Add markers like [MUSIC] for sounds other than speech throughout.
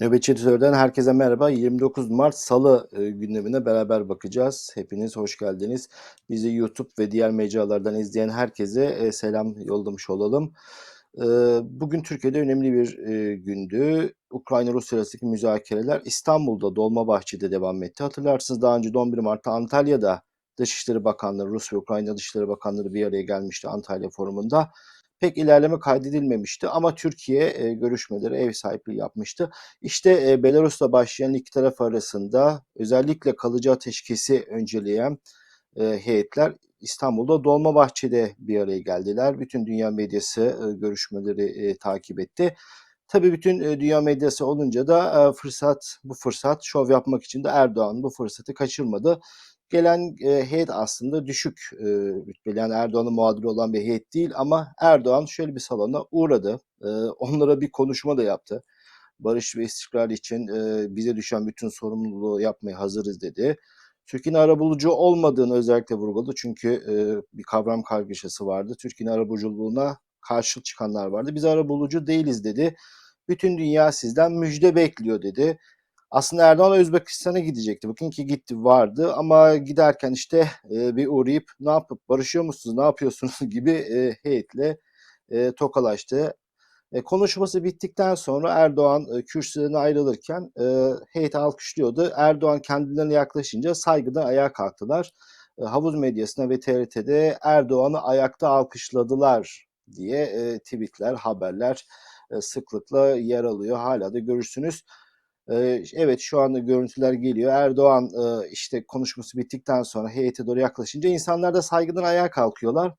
Nöbetçi Editör'den herkese merhaba. 29 Mart Salı e, gündemine beraber bakacağız. Hepiniz hoş geldiniz. Bizi YouTube ve diğer mecralardan izleyen herkese e, selam yollamış olalım. E, bugün Türkiye'de önemli bir gündü. Ukrayna-Rusya arasındaki müzakereler İstanbul'da Dolmabahçe'de devam etti. Hatırlarsınız daha önce de 11 Mart'ta Antalya'da Dışişleri Bakanları, Rus ve Ukrayna Dışişleri Bakanları bir araya gelmişti Antalya Forumu'nda pek ilerleme kaydedilmemişti ama Türkiye e, görüşmeleri ev sahipliği yapmıştı. İşte e, Belarus'la başlayan iki taraf arasında özellikle kalıcı ateşkesi önceleyen e, heyetler İstanbul'da Dolmabahçe'de bir araya geldiler. Bütün dünya medyası e, görüşmeleri e, takip etti. Tabii bütün e, dünya medyası olunca da e, fırsat bu fırsat şov yapmak için de Erdoğan bu fırsatı kaçırmadı. Gelen e, heyet aslında düşük e, rütbeli yani Erdoğan'ın muadili olan bir heyet değil ama Erdoğan şöyle bir salona uğradı. E, onlara bir konuşma da yaptı. Barış ve istikrar için e, bize düşen bütün sorumluluğu yapmaya hazırız dedi. Türkiye'nin arabulucu olmadığını özellikle vurguladı. Çünkü e, bir kavram kargaşası vardı. Türkiye'nin arabuluculuğuna karşı çıkanlar vardı. Biz arabulucu değiliz dedi. Bütün dünya sizden müjde bekliyor dedi. Aslında Erdoğan Özbekistan'a gidecekti. Bakın ki gitti vardı ama giderken işte e, bir uğrayıp ne yapıp barışıyor musunuz ne yapıyorsunuz [LAUGHS] gibi e, heyetle e, tokalaştı. E, konuşması bittikten sonra Erdoğan e, kürsüden ayrılırken e, heyet alkışlıyordu. Erdoğan kendilerine yaklaşınca saygıdan ayağa kalktılar. E, havuz medyasına ve TRT'de Erdoğan'ı ayakta alkışladılar diye e, tweetler, haberler e, sıklıkla yer alıyor. Hala da görürsünüz. Evet şu anda görüntüler geliyor. Erdoğan işte konuşması bittikten sonra heyete doğru yaklaşınca insanlar da saygıdan ayağa kalkıyorlar.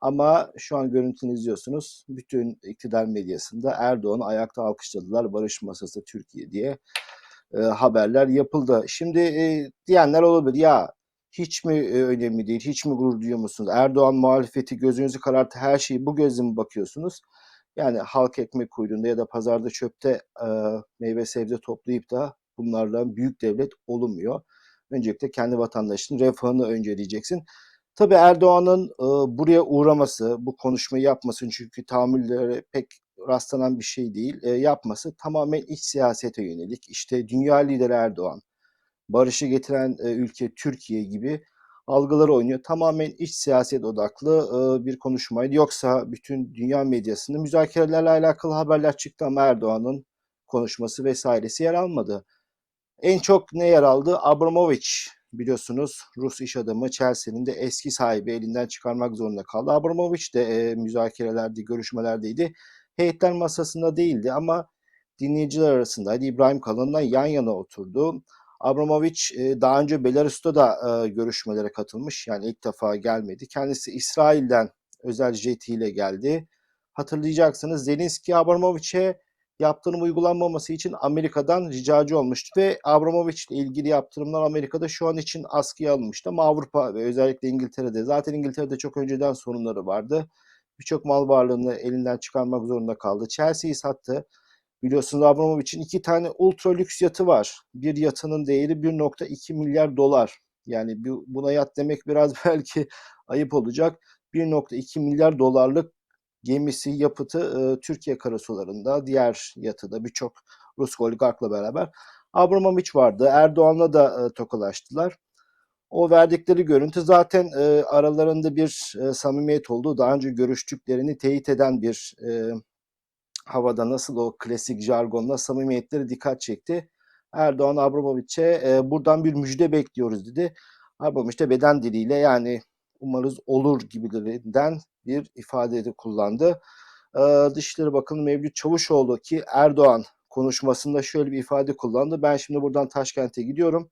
Ama şu an görüntünü izliyorsunuz. Bütün iktidar medyasında Erdoğan'ı ayakta alkışladılar. Barış masası Türkiye diye haberler yapıldı. Şimdi diyenler olabilir. Ya hiç mi önemli değil, hiç mi gurur duyuyor musunuz? Erdoğan muhalefeti gözünüzü kararttı, her şeyi bu gözle mi bakıyorsunuz? Yani halk ekmek kuyruğunda ya da pazarda çöpte e, meyve sebze toplayıp da bunlarla büyük devlet olunmuyor. Öncelikle kendi vatandaşının refahını önceleyeceksin. Tabii Erdoğan'ın e, buraya uğraması, bu konuşmayı yapması çünkü tahammülleri pek rastlanan bir şey değil. E, yapması tamamen iç siyasete yönelik. İşte dünya lideri Erdoğan, barışı getiren e, ülke Türkiye gibi algıları oynuyor. Tamamen iç siyaset odaklı e, bir konuşmaydı. Yoksa bütün dünya medyasında müzakerelerle alakalı haberler çıktı ama Erdoğan'ın konuşması vesairesi yer almadı. En çok ne yer aldı? Abramovich biliyorsunuz Rus iş adamı Chelsea'nin de eski sahibi elinden çıkarmak zorunda kaldı. Abramovich de e, müzakerelerde, görüşmelerdeydi. Heyetler masasında değildi ama dinleyiciler arasındaydı. İbrahim Kalın'la yan yana oturdu. Abramovich e, daha önce Belarus'ta da e, görüşmelere katılmış. Yani ilk defa gelmedi. Kendisi İsrail'den özel jetiyle geldi. Hatırlayacaksınız Zelenski Abramovich'e yaptırım uygulanmaması için Amerika'dan ricacı olmuştu ve Abramovich ile ilgili yaptırımlar Amerika'da şu an için askıya alınmıştı ama Avrupa ve özellikle İngiltere'de zaten İngiltere'de çok önceden sorunları vardı. Birçok mal varlığını elinden çıkarmak zorunda kaldı. Chelsea'yi sattı. Biliyorsunuz Abramovich'in iki tane ultra lüks yatı var. Bir yatının değeri 1.2 milyar dolar. Yani buna yat demek biraz [LAUGHS] belki ayıp olacak. 1.2 milyar dolarlık gemisi, yapıtı e, Türkiye karasularında, diğer yatıda birçok Rus oligarkla beraber. Abramovich vardı. Erdoğan'la da e, tokalaştılar. O verdikleri görüntü zaten e, aralarında bir e, samimiyet olduğu, daha önce görüştüklerini teyit eden bir e, havada nasıl o klasik jargonla samimiyetleri dikkat çekti. Erdoğan Abramovich'e e, buradan bir müjde bekliyoruz dedi. Abramovich de beden diliyle yani umarız olur gibilerinden bir ifade de kullandı. E, Dışişleri Bakanı Mevlüt Çavuşoğlu ki Erdoğan konuşmasında şöyle bir ifade kullandı. Ben şimdi buradan Taşkent'e gidiyorum.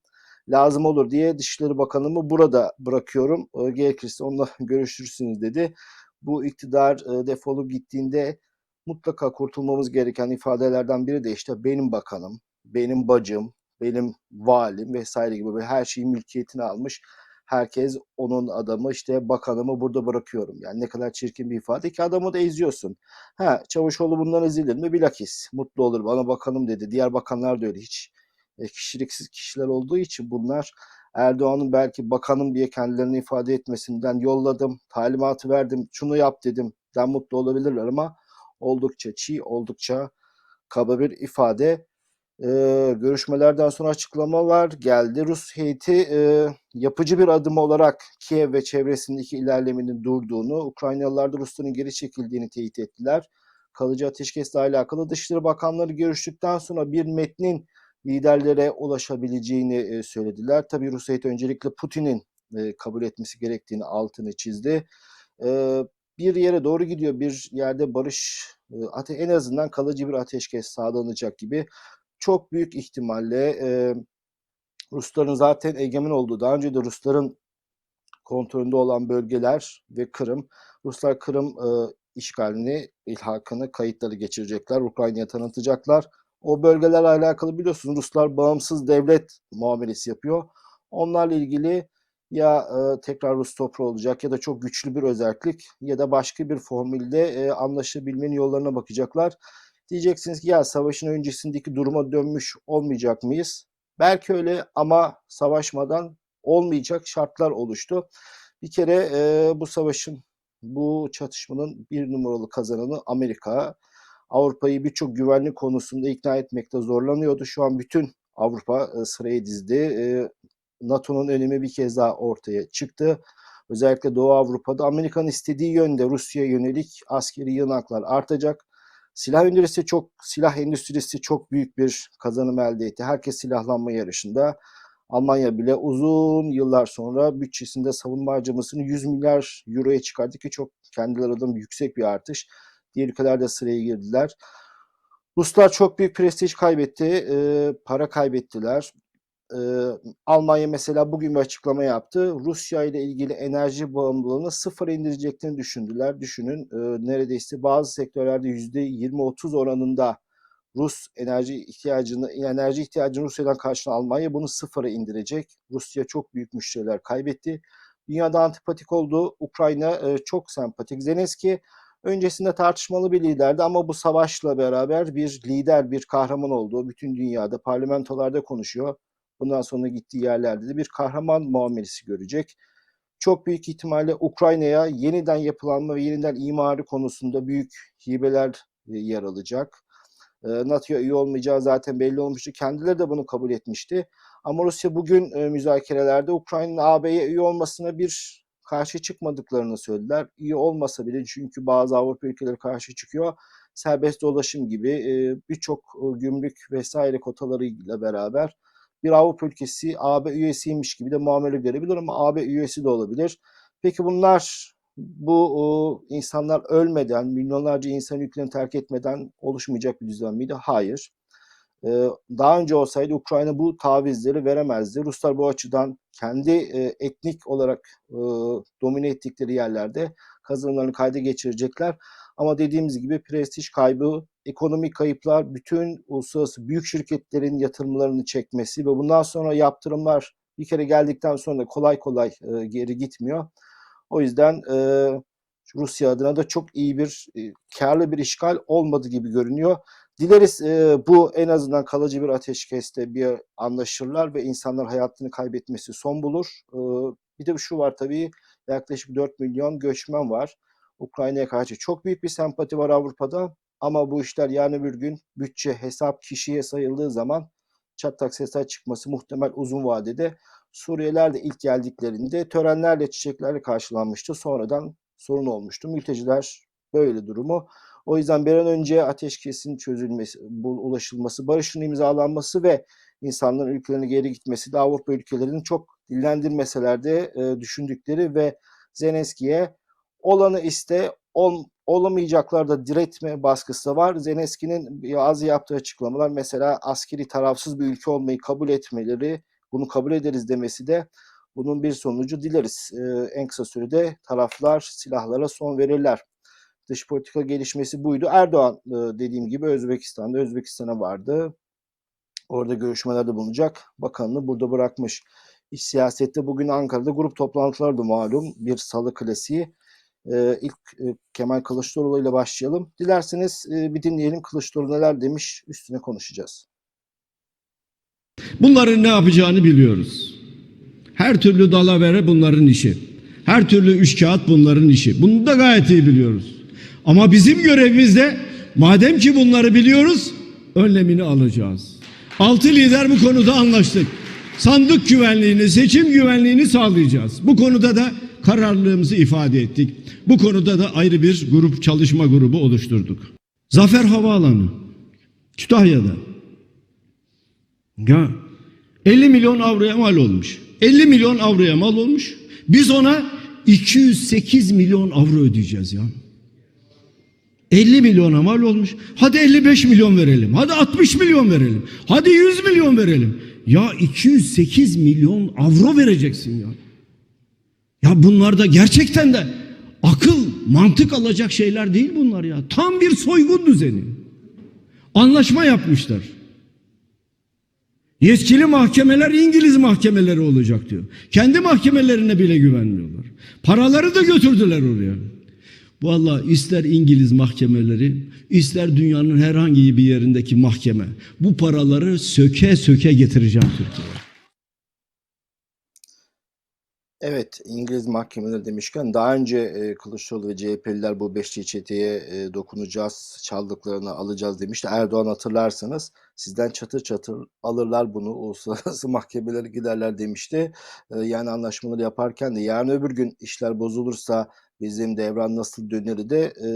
Lazım olur diye Dışişleri Bakanımı burada bırakıyorum. E, gerekirse onunla [LAUGHS] görüşürsünüz dedi. Bu iktidar e, defolup gittiğinde mutlaka kurtulmamız gereken ifadelerden biri de işte benim bakanım, benim bacım, benim valim vesaire gibi her şeyin mülkiyetini almış. Herkes onun adamı işte bakanımı burada bırakıyorum. Yani ne kadar çirkin bir ifade ki adamı da eziyorsun. Ha Çavuşoğlu bundan ezilir mi? Bilakis mutlu olur bana bakanım dedi. Diğer bakanlar da öyle hiç e, kişiliksiz kişiler olduğu için bunlar Erdoğan'ın belki bakanım diye kendilerini ifade etmesinden yolladım, talimatı verdim, şunu yap dedim. Den mutlu olabilirler ama oldukça çiğ, oldukça kaba bir ifade. E, görüşmelerden sonra açıklamalar geldi. Rus heyeti e, yapıcı bir adım olarak Kiev ve çevresindeki ilerlemenin durduğunu, Ukraynalılar da Rusların geri çekildiğini teyit ettiler. Kalıcı ateşkesle alakalı Dışişleri Bakanları görüştükten sonra bir metnin liderlere ulaşabileceğini e, söylediler. Tabii Rus heyeti öncelikle Putin'in e, kabul etmesi gerektiğini altını çizdi. E, bir yere doğru gidiyor. Bir yerde barış e, en azından kalıcı bir ateşkes sağlanacak gibi çok büyük ihtimalle e, Rusların zaten egemen olduğu, daha önce de Rusların kontrolünde olan bölgeler ve Kırım, Ruslar Kırım e, işgalini, ilhakını, kayıtları geçirecekler, Ukrayna'ya tanıtacaklar. O bölgelerle alakalı biliyorsunuz Ruslar bağımsız devlet muamelesi yapıyor. Onlarla ilgili ya e, tekrar Rus toprağı olacak ya da çok güçlü bir özellik ya da başka bir formülde e, anlaşabilmenin yollarına bakacaklar. Diyeceksiniz ki ya savaşın öncesindeki duruma dönmüş olmayacak mıyız? Belki öyle ama savaşmadan olmayacak şartlar oluştu. Bir kere e, bu savaşın, bu çatışmanın bir numaralı kazananı Amerika. Avrupa'yı birçok güvenlik konusunda ikna etmekte zorlanıyordu. Şu an bütün Avrupa e, sıraya dizdi. E, NATO'nun önemi bir kez daha ortaya çıktı. Özellikle Doğu Avrupa'da Amerika'nın istediği yönde Rusya'ya yönelik askeri yığınaklar artacak. Silah endüstrisi çok silah endüstrisi çok büyük bir kazanım elde etti. Herkes silahlanma yarışında. Almanya bile uzun yıllar sonra bütçesinde savunma harcamasını 100 milyar euroya çıkardı ki çok kendileri adına yüksek bir artış. Diğer ülkeler de sıraya girdiler. Ruslar çok büyük prestij kaybetti, e, para kaybettiler. E, Almanya mesela bugün bir açıklama yaptı. Rusya ile ilgili enerji bağımlılığını sıfır indireceklerini düşündüler. Düşünün e, neredeyse bazı sektörlerde %20-30 oranında Rus enerji ihtiyacını enerji ihtiyacını Rusya'dan karşılayan Almanya bunu sıfıra indirecek. Rusya çok büyük müşteriler kaybetti. Dünyada antipatik oldu. Ukrayna e, çok sempatik. Zelenski öncesinde tartışmalı bir liderdi ama bu savaşla beraber bir lider, bir kahraman oldu. Bütün dünyada parlamentolarda konuşuyor. Bundan sonra gittiği yerlerde de bir kahraman muamelesi görecek. Çok büyük ihtimalle Ukrayna'ya yeniden yapılanma ve yeniden imarı konusunda büyük hibeler e, yer alacak. E, NATO'ya üye olmayacağı zaten belli olmuştu. Kendileri de bunu kabul etmişti. Ama Rusya bugün e, müzakerelerde Ukrayna'nın AB'ye üye olmasına bir karşı çıkmadıklarını söylediler. İyi olmasa bile çünkü bazı Avrupa ülkeleri karşı çıkıyor. Serbest dolaşım gibi birçok gümrük vesaire kotalarıyla beraber bir Avrupa ülkesi AB üyesiymiş gibi de muamele görebilir ama AB üyesi de olabilir. Peki bunlar bu o, insanlar ölmeden, milyonlarca insan ülkelerini terk etmeden oluşmayacak bir düzen miydi? Hayır. Ee, daha önce olsaydı Ukrayna bu tavizleri veremezdi. Ruslar bu açıdan kendi e, etnik olarak e, domine ettikleri yerlerde kazanımlarını kayda geçirecekler. Ama dediğimiz gibi prestij kaybı, ekonomik kayıplar, bütün uluslararası büyük şirketlerin yatırımlarını çekmesi ve bundan sonra yaptırımlar bir kere geldikten sonra kolay kolay e, geri gitmiyor. O yüzden e, Rusya adına da çok iyi bir, e, karlı bir işgal olmadı gibi görünüyor. Dileriz e, bu en azından kalıcı bir ateşkeste bir anlaşırlar ve insanlar hayatını kaybetmesi son bulur. E, bir de şu var tabii yaklaşık 4 milyon göçmen var. Ukrayna'ya karşı çok büyük bir sempati var Avrupa'da ama bu işler yarın bir gün bütçe, hesap kişiye sayıldığı zaman çatlak sesler çıkması muhtemel uzun vadede. Suriyeliler de ilk geldiklerinde törenlerle, çiçeklerle karşılanmıştı. Sonradan sorun olmuştu. Mülteciler böyle durumu. O yüzden bir an önce ateşkesin çözülmesi, ulaşılması, barışın imzalanması ve insanların ülkelerine geri gitmesi de Avrupa ülkelerinin çok dillendirmeseler de e, düşündükleri ve Zelenski'ye olanı iste, ol, olamayacaklarda diretme baskısı var. Zelenski'nin bazı yaptığı açıklamalar mesela askeri tarafsız bir ülke olmayı kabul etmeleri, bunu kabul ederiz demesi de bunun bir sonucu dileriz. Ee, en kısa sürede taraflar silahlara son verirler. Dış politika gelişmesi buydu. Erdoğan e, dediğim gibi Özbekistan'da Özbekistan'a vardı. Orada görüşmelerde bulunacak. Bakanını burada bırakmış. İç siyasette bugün Ankara'da grup toplantıları da malum. Bir salı klasiği. Ee, ilk e, Kemal Kılıçdaroğlu ile başlayalım. Dilerseniz e, bir dinleyelim Kılıçdaroğlu neler demiş üstüne konuşacağız. Bunların ne yapacağını biliyoruz. Her türlü dalavere bunların işi. Her türlü üç kağıt bunların işi. Bunu da gayet iyi biliyoruz. Ama bizim görevimiz de madem ki bunları biliyoruz önlemini alacağız. Altı lider bu konuda anlaştık. Sandık güvenliğini, seçim güvenliğini sağlayacağız. Bu konuda da kararlılığımızı ifade ettik. Bu konuda da ayrı bir grup çalışma grubu oluşturduk. Zafer Havaalanı Kütahya'da. Ya 50 milyon avroya mal olmuş. 50 milyon avroya mal olmuş. Biz ona 208 milyon avro ödeyeceğiz ya. 50 milyona mal olmuş. Hadi 55 milyon verelim. Hadi 60 milyon verelim. Hadi 100 milyon verelim. Ya 208 milyon avro vereceksin ya. Ya bunlar da gerçekten de akıl, mantık alacak şeyler değil bunlar ya. Tam bir soygun düzeni. Anlaşma yapmışlar. Yetkili mahkemeler İngiliz mahkemeleri olacak diyor. Kendi mahkemelerine bile güvenmiyorlar. Paraları da götürdüler oraya. Vallahi ister İngiliz mahkemeleri, ister dünyanın herhangi bir yerindeki mahkeme bu paraları söke söke getireceğim Türkiye'ye. Evet, İngiliz mahkemeleri demişken daha önce e, Kılıçdaroğlu ve CHP'liler bu beşli çeteye e, dokunacağız, çaldıklarını alacağız demişti. Erdoğan hatırlarsanız sizden çatır çatır alırlar bunu, uluslararası [LAUGHS] mahkemelere giderler demişti. E, yani anlaşmaları yaparken de yarın öbür gün işler bozulursa bizim devran nasıl döneri de e,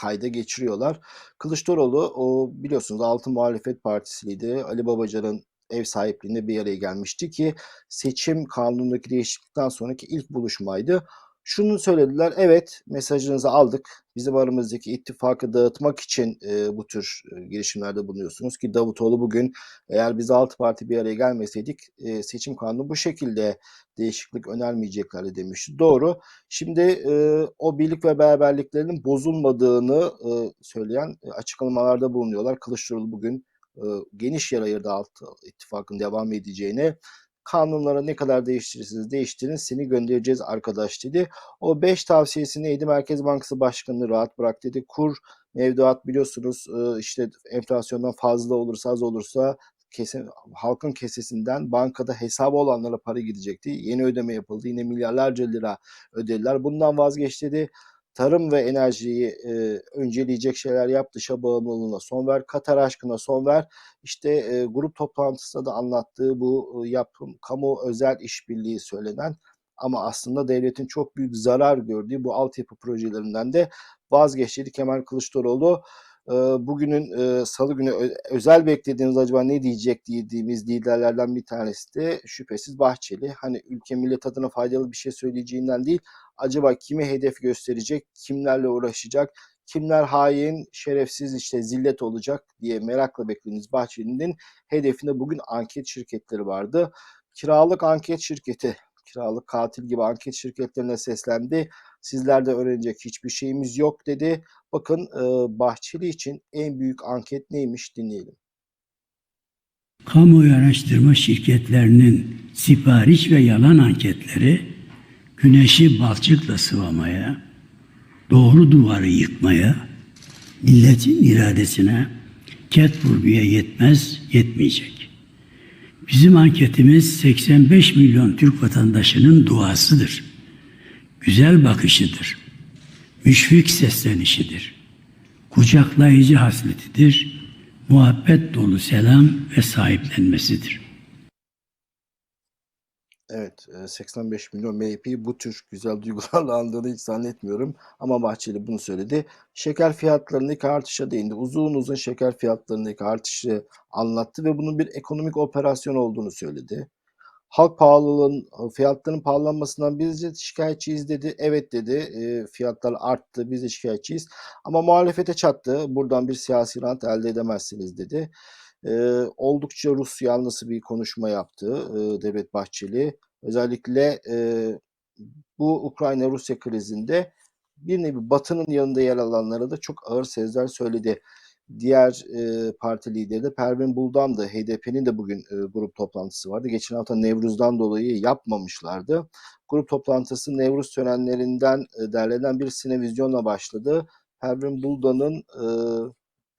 kayda geçiriyorlar. Kılıçdaroğlu o biliyorsunuz Altı Muhalefet Partisi'ydi. Ali Babacan'ın ev sahipliğinde bir araya gelmişti ki seçim kanunundaki değişiklikten sonraki ilk buluşmaydı. Şunu söylediler, evet mesajınızı aldık. Bizim aramızdaki ittifakı dağıtmak için e, bu tür e, girişimlerde bulunuyorsunuz ki Davutoğlu bugün eğer biz altı parti bir araya gelmeseydik e, seçim kanunu bu şekilde değişiklik önermeyeceklerdi demişti. Doğru. Şimdi e, o birlik ve beraberliklerinin bozulmadığını e, söyleyen e, açıklamalarda bulunuyorlar. Kılıçdaroğlu bugün geniş yer ayırdı alt ittifakın devam edeceğine. Kanunlara ne kadar değiştirirsiniz değiştirin seni göndereceğiz arkadaş dedi. O 5 tavsiyesi neydi? Merkez Bankası Başkanı'nı rahat bırak dedi. Kur mevduat biliyorsunuz işte enflasyondan fazla olursa az olursa kesin, halkın kesesinden bankada hesabı olanlara para gidecekti. Yeni ödeme yapıldı. Yine milyarlarca lira ödediler. Bundan vazgeç dedi tarım ve enerjiyi e, önceleyecek şeyler yap, dışa bağımlılığına son ver, Katar aşkına son ver. İşte e, grup toplantısında da anlattığı bu e, yapım, kamu özel işbirliği söylenen ama aslında devletin çok büyük zarar gördüğü bu altyapı projelerinden de vazgeçti Kemal Kılıçdaroğlu. E, bugünün e, salı günü özel beklediğiniz acaba ne diyecek dediğimiz liderlerden bir tanesi de şüphesiz Bahçeli. Hani ülke millet adına faydalı bir şey söyleyeceğinden değil, acaba kimi hedef gösterecek, kimlerle uğraşacak, kimler hain, şerefsiz işte zillet olacak diye merakla beklediğiniz Bahçeli'nin hedefinde bugün anket şirketleri vardı. Kiralık anket şirketi, kiralık katil gibi anket şirketlerine seslendi. Sizlerde öğrenecek hiçbir şeyimiz yok dedi. Bakın Bahçeli için en büyük anket neymiş dinleyelim. Kamuoyu araştırma şirketlerinin sipariş ve yalan anketleri güneşi balçıkla sıvamaya, doğru duvarı yıkmaya, milletin iradesine ket vurguya yetmez, yetmeyecek. Bizim anketimiz 85 milyon Türk vatandaşının duasıdır. Güzel bakışıdır. Müşfik seslenişidir. Kucaklayıcı hasletidir. Muhabbet dolu selam ve sahiplenmesidir. Evet, e, 85 milyon MHP'yi bu tür güzel duygularla andığını hiç zannetmiyorum. Ama Bahçeli bunu söyledi. Şeker fiyatlarındaki artışa değindi. Uzun uzun şeker fiyatlarındaki artışı anlattı ve bunun bir ekonomik operasyon olduğunu söyledi. Halk pahalılığın, fiyatların pahalanmasından biz de şikayetçiyiz dedi. Evet dedi, e, fiyatlar arttı, biz de şikayetçiyiz. Ama muhalefete çattı, buradan bir siyasi rant elde edemezsiniz dedi. E, oldukça Rus yanlısı bir konuşma yaptı e, Devlet Bahçeli. Özellikle e, bu Ukrayna-Rusya krizinde bir nevi Batı'nın yanında yer alanlara da çok ağır sözler söyledi. Diğer e, parti lideri de Pervin Buldan da HDP'nin de bugün e, grup toplantısı vardı. Geçen hafta Nevruz'dan dolayı yapmamışlardı. Grup toplantısı Nevruz törenlerinden e, derlenen bir sinevizyonla başladı. Pervin Buldan'ın e,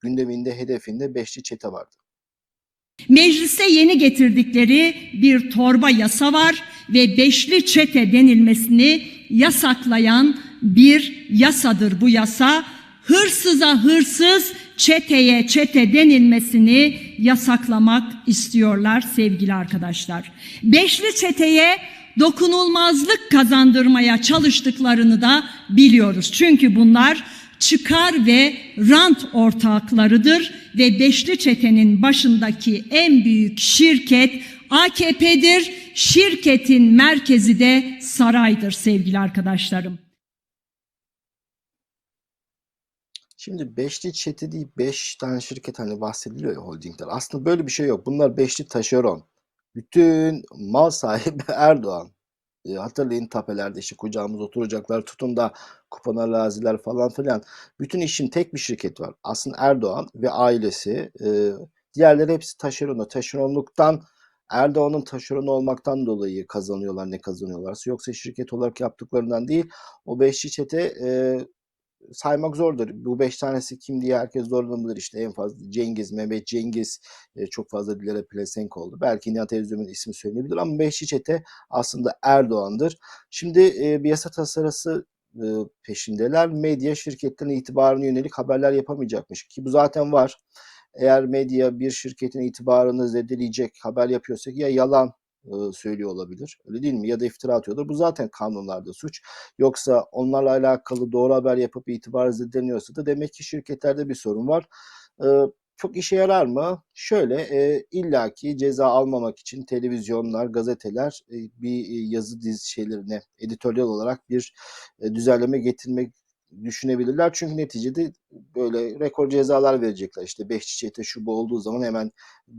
gündeminde, hedefinde beşli çete vardı. Meclise yeni getirdikleri bir torba yasa var ve beşli çete denilmesini yasaklayan bir yasadır bu yasa. Hırsıza hırsız, çeteye çete denilmesini yasaklamak istiyorlar sevgili arkadaşlar. Beşli çeteye dokunulmazlık kazandırmaya çalıştıklarını da biliyoruz. Çünkü bunlar çıkar ve rant ortaklarıdır ve beşli çetenin başındaki en büyük şirket AKP'dir. Şirketin merkezi de saraydır sevgili arkadaşlarım. Şimdi beşli çete değil beş tane şirket hani bahsediliyor ya holdingler. Aslında böyle bir şey yok. Bunlar beşli taşeron. Bütün mal sahibi [LAUGHS] Erdoğan. E, hatırlayın tapelerde işte kucağımız oturacaklar tutun da kupon araziler falan filan. Bütün işin tek bir şirket var. Aslında Erdoğan ve ailesi. E, diğerleri hepsi taşeronu. Taşeronluktan Erdoğan'ın taşeronu olmaktan dolayı kazanıyorlar ne kazanıyorlarsa. Yoksa şirket olarak yaptıklarından değil. O beşli çete e, saymak zordur. Bu beş tanesi kim diye herkes zorlanabilir. İşte en fazla Cengiz, Mehmet Cengiz e, çok fazla dillere pelesenk oldu. Belki Nihat Özdemir'in ismi söylenebilir ama beşli çete aslında Erdoğan'dır. Şimdi e, bir yasa tasarısı e, peşindeler. Medya şirketlerin itibarına yönelik haberler yapamayacakmış ki bu zaten var. Eğer medya bir şirketin itibarını zedeleyecek haber yapıyorsa ya yalan söylüyor olabilir. Öyle değil mi? Ya da iftira atıyordur. Bu zaten kanunlarda suç. Yoksa onlarla alakalı doğru haber yapıp itibar zedeleniyorsa da demek ki şirketlerde bir sorun var. Çok işe yarar mı? Şöyle e, illaki ceza almamak için televizyonlar, gazeteler e, bir yazı diz şeylerine editoryal olarak bir e, düzenleme getirmek düşünebilirler. Çünkü neticede böyle rekor cezalar verecekler. İşte beş çiçeğte şu bu olduğu zaman hemen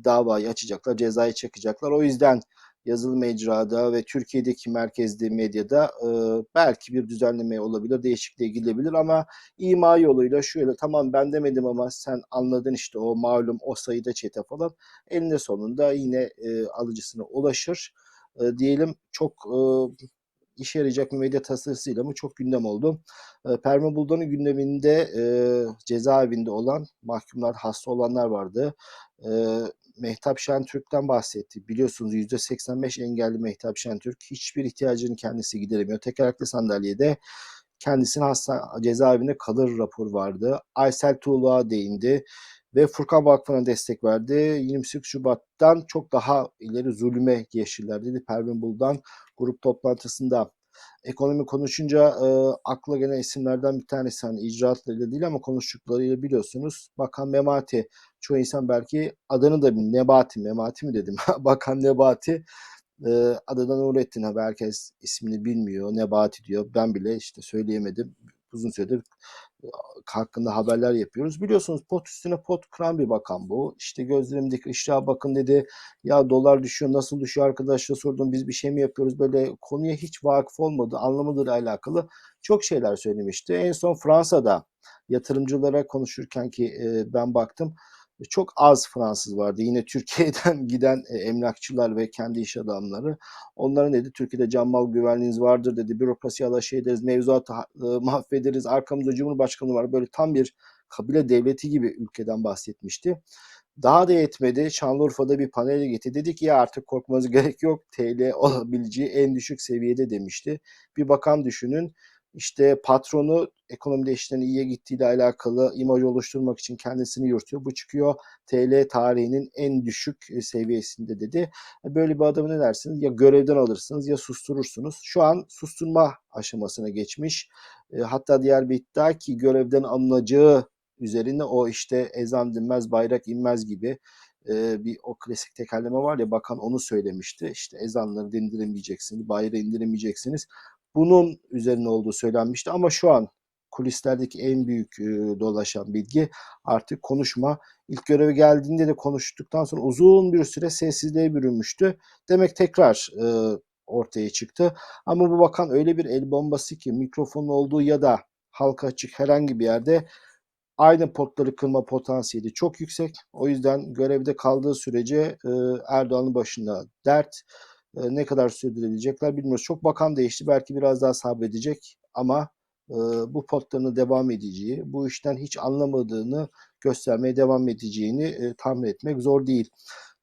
davayı açacaklar, cezayı çekecekler. O yüzden yazılı mecrada ve Türkiye'deki merkezli medyada e, belki bir düzenleme olabilir, değişikliğe gidebilir ama ima yoluyla şöyle tamam ben demedim ama sen anladın işte o malum o sayıda çete falan eninde sonunda yine e, alıcısına ulaşır. E, diyelim çok e, işe yarayacak bir medya tasarısıyla mı çok gündem oldu. E, Perma Buldan'ın gündeminde e, cezaevinde olan mahkumlar, hasta olanlar vardı. E, Mehtap Şentürk'ten bahsetti. Biliyorsunuz %85 engelli Mehtap Şentürk hiçbir ihtiyacını kendisi gideremiyor. Tekerlekli sandalyede kendisine hasta cezaevinde kalır rapor vardı. Aysel Tuğlu'ya değindi ve Furkan Vakfı'na destek verdi. 28 Şubat'tan çok daha ileri zulüme geçtiler dedi Pervin Buldan grup toplantısında. Ekonomi konuşunca e, akla gelen isimlerden bir tanesi hani icraatlarıyla değil ama konuştuklarıyla biliyorsunuz. Bakan Memati çoğu insan belki adını da bilmiyor. Nebati, Memati mi dedim? [LAUGHS] Bakan Nebati e, adından Nurettin abi herkes ismini bilmiyor. Nebati diyor. Ben bile işte söyleyemedim. Uzun süredir e, hakkında haberler yapıyoruz. Biliyorsunuz pot üstüne pot kıran bir bakan bu. İşte gözlerimdeki ışığa bakın dedi. Ya dolar düşüyor nasıl düşüyor arkadaşlar sordum biz bir şey mi yapıyoruz böyle konuya hiç vakıf olmadı anlamadığıyla alakalı çok şeyler söylemişti. En son Fransa'da yatırımcılara konuşurken ki e, ben baktım çok az Fransız vardı. Yine Türkiye'den [LAUGHS] giden e, emlakçılar ve kendi iş adamları. Onların dedi Türkiye'de can mal güvenliğiniz vardır dedi. Bürokrasi ala şey ederiz, mevzuatı e, mahvederiz. Arkamızda Cumhurbaşkanı var. Böyle tam bir kabile devleti gibi ülkeden bahsetmişti. Daha da yetmedi. Şanlıurfa'da bir panel getirdi. Dedi ki ya artık korkmanız [LAUGHS] gerek yok. TL olabileceği en düşük seviyede demişti. Bir bakan düşünün. İşte patronu ekonomide işlerin iyiye gittiğiyle alakalı imaj oluşturmak için kendisini yurtuyor. Bu çıkıyor TL tarihinin en düşük e, seviyesinde dedi. E, böyle bir adamı ne dersiniz? Ya görevden alırsınız ya susturursunuz. Şu an susturma aşamasına geçmiş. E, hatta diğer bir iddia ki görevden alınacağı üzerine o işte ezan dinmez bayrak inmez gibi bir o klasik tekerleme var ya bakan onu söylemişti. İşte ezanları dindiremeyeceksiniz, bayrağı indiremeyeceksiniz. Bunun üzerine olduğu söylenmişti ama şu an kulislerdeki en büyük e, dolaşan bilgi artık konuşma. İlk göreve geldiğinde de konuştuktan sonra uzun bir süre sessizliğe bürünmüştü. Demek tekrar e, ortaya çıktı. Ama bu bakan öyle bir el bombası ki mikrofonun olduğu ya da halka açık herhangi bir yerde aynı potları kırma potansiyeli çok yüksek. O yüzden görevde kaldığı sürece e, Erdoğan'ın başında dert. E, ne kadar sürdürebilecekler bilmiyoruz. Çok bakan değişti. Belki biraz daha sabredecek ama e, bu potlarına devam edeceği, bu işten hiç anlamadığını göstermeye devam edeceğini e, tahmin etmek zor değil.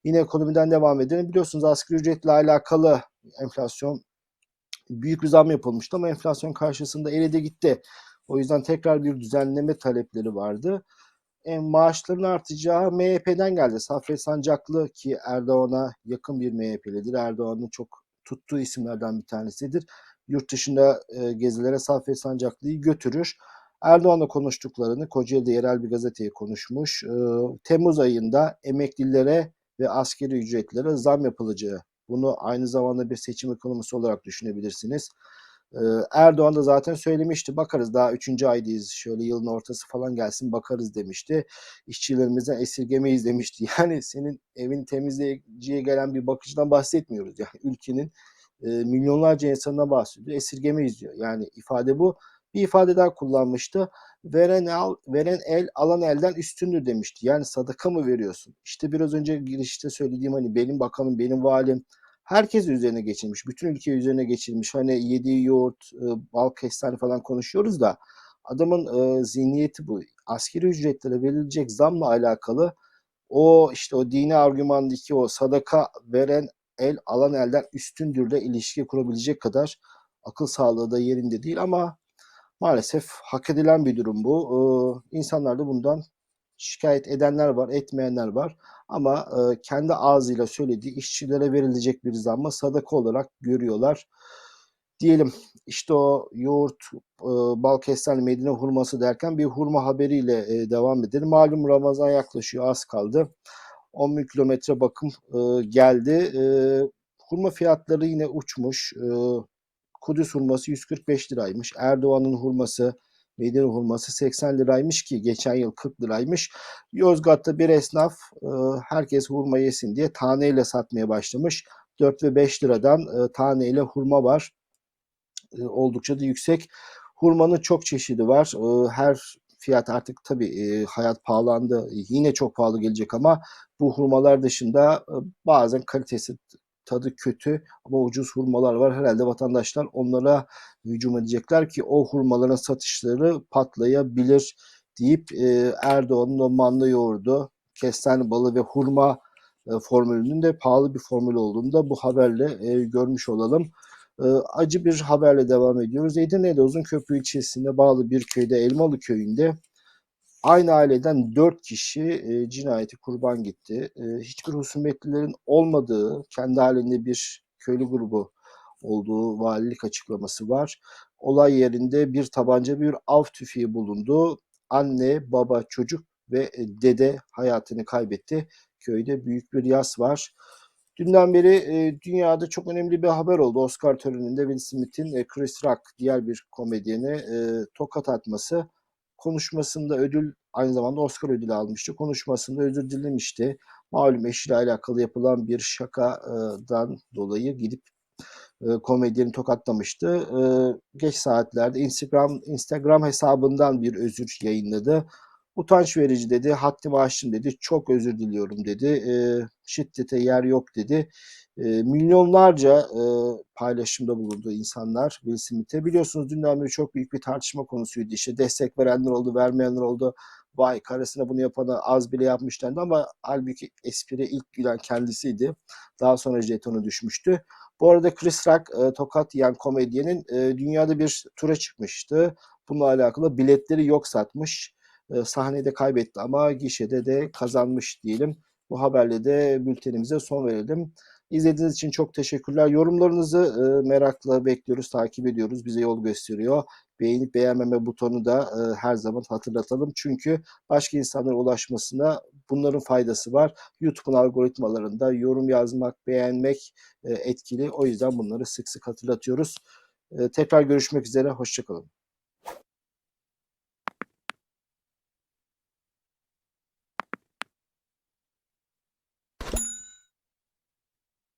Yine ekonomiden devam edelim. Biliyorsunuz asgari ücretle alakalı enflasyon büyük bir zam yapılmıştı ama enflasyon karşısında eridi gitti. O yüzden tekrar bir düzenleme talepleri vardı. E, maaşların artacağı MHP'den geldi. Saffet Sancaklı ki Erdoğan'a yakın bir MHP'lidir. Erdoğan'ın çok tuttuğu isimlerden bir tanesidir. Yurt dışında e, gezilere Saffet Sancaklı'yı götürür. Erdoğan'la konuştuklarını Kocaeli'de yerel bir gazeteye konuşmuş. E, Temmuz ayında emeklilere ve askeri ücretlere zam yapılacağı. Bunu aynı zamanda bir seçim ekonomisi olarak düşünebilirsiniz. Ee, Erdoğan da zaten söylemişti. Bakarız daha 3. aydayız. Şöyle yılın ortası falan gelsin bakarız demişti. İşçilerimizden esirgemeyiz demişti. [LAUGHS] Yani senin evin temizleyiciye gelen bir bakıcıdan bahsetmiyoruz. Yani ülkenin e, milyonlarca insanına bahsediyor. Esirgemeyiz diyor. Yani ifade bu. Bir ifade daha kullanmıştı. Veren, al, veren el alan elden üstündür demişti. Yani sadaka mı veriyorsun? İşte biraz önce girişte söylediğim hani benim bakanım, benim valim, herkes üzerine geçirmiş. Bütün ülke üzerine geçirmiş. Hani yediği yoğurt, e, bal kestane falan konuşuyoruz da adamın e, zihniyeti bu. Askeri ücretlere verilecek zamla alakalı o işte o dini argümandaki o sadaka veren el alan elden üstündürle ilişki kurabilecek kadar akıl sağlığı da yerinde değil ama maalesef hak edilen bir durum bu. Ee, insanlar da bundan şikayet edenler var, etmeyenler var. Ama e, kendi ağzıyla söylediği işçilere verilecek bir zammı sadaka olarak görüyorlar. Diyelim işte o yoğurt, e, bal kestane, Medine hurması derken bir hurma haberiyle e, devam edelim. Malum Ramazan yaklaşıyor, az kaldı. 10 bin kilometre bakım e, geldi. E, hurma fiyatları yine uçmuş. E, Kudüs hurması 145 liraymış. Erdoğan'ın hurması, Medine hurması 80 liraymış ki geçen yıl 40 liraymış. Yozgat'ta bir esnaf e, herkes hurma yesin diye taneyle satmaya başlamış. 4 ve 5 liradan e, taneyle hurma var. E, oldukça da yüksek. Hurmanın çok çeşidi var. Her fiyat artık tabii hayat pahalandı. Yine çok pahalı gelecek ama bu hurmalar dışında bazen kalitesi tadı kötü ama ucuz hurmalar var. Herhalde vatandaşlar onlara hücum edecekler ki o hurmaların satışları patlayabilir deyip e, Erdoğan'ın o manda yoğurdu, kestane balı ve hurma e, formülünün de pahalı bir formül olduğunu da bu haberle e, görmüş olalım. E, acı bir haberle devam ediyoruz. Edirne'de Uzunköprü ilçesinde bağlı bir köyde Elmalı köyünde Aynı aileden 4 kişi e, cinayeti kurban gitti. E, hiçbir husumetlilerin olmadığı, kendi halinde bir köylü grubu olduğu valilik açıklaması var. Olay yerinde bir tabanca bir av tüfeği bulundu. Anne, baba, çocuk ve e, dede hayatını kaybetti. Köyde büyük bir yas var. Dünden beri e, dünyada çok önemli bir haber oldu. Oscar töreninde Will Smith'in e, Chris Rock diğer bir komedyene e, tokat atması konuşmasında ödül aynı zamanda Oscar ödülü almıştı. Konuşmasında özür dilemişti. Malum eşiyle alakalı yapılan bir şakadan dolayı gidip e, komedyeni tokatlamıştı. E, geç saatlerde Instagram Instagram hesabından bir özür yayınladı. Utanç verici dedi, haddimi aştım dedi, çok özür diliyorum dedi, e, şiddete yer yok dedi. E, milyonlarca e, paylaşımda bulundu insanlar Will Smith'e. Biliyorsunuz dünden beri çok büyük bir tartışma konusuydu. İşte destek verenler oldu, vermeyenler oldu. Vay karısına bunu yapana az bile yapmış dendi ama halbuki espri ilk gülen kendisiydi. Daha sonra jetonu düşmüştü. Bu arada Chris Rock, e, tokat yiyen komedyenin e, dünyada bir tura çıkmıştı. Bununla alakalı biletleri yok satmış. E, sahnede kaybetti ama gişede de kazanmış diyelim. Bu haberle de bültenimize son verelim. İzlediğiniz için çok teşekkürler. Yorumlarınızı e, merakla bekliyoruz, takip ediyoruz. Bize yol gösteriyor. Beğenip beğenmeme butonu da e, her zaman hatırlatalım. Çünkü başka insanlara ulaşmasına bunların faydası var. YouTube'un algoritmalarında yorum yazmak, beğenmek e, etkili. O yüzden bunları sık sık hatırlatıyoruz. E, tekrar görüşmek üzere. Hoşçakalın.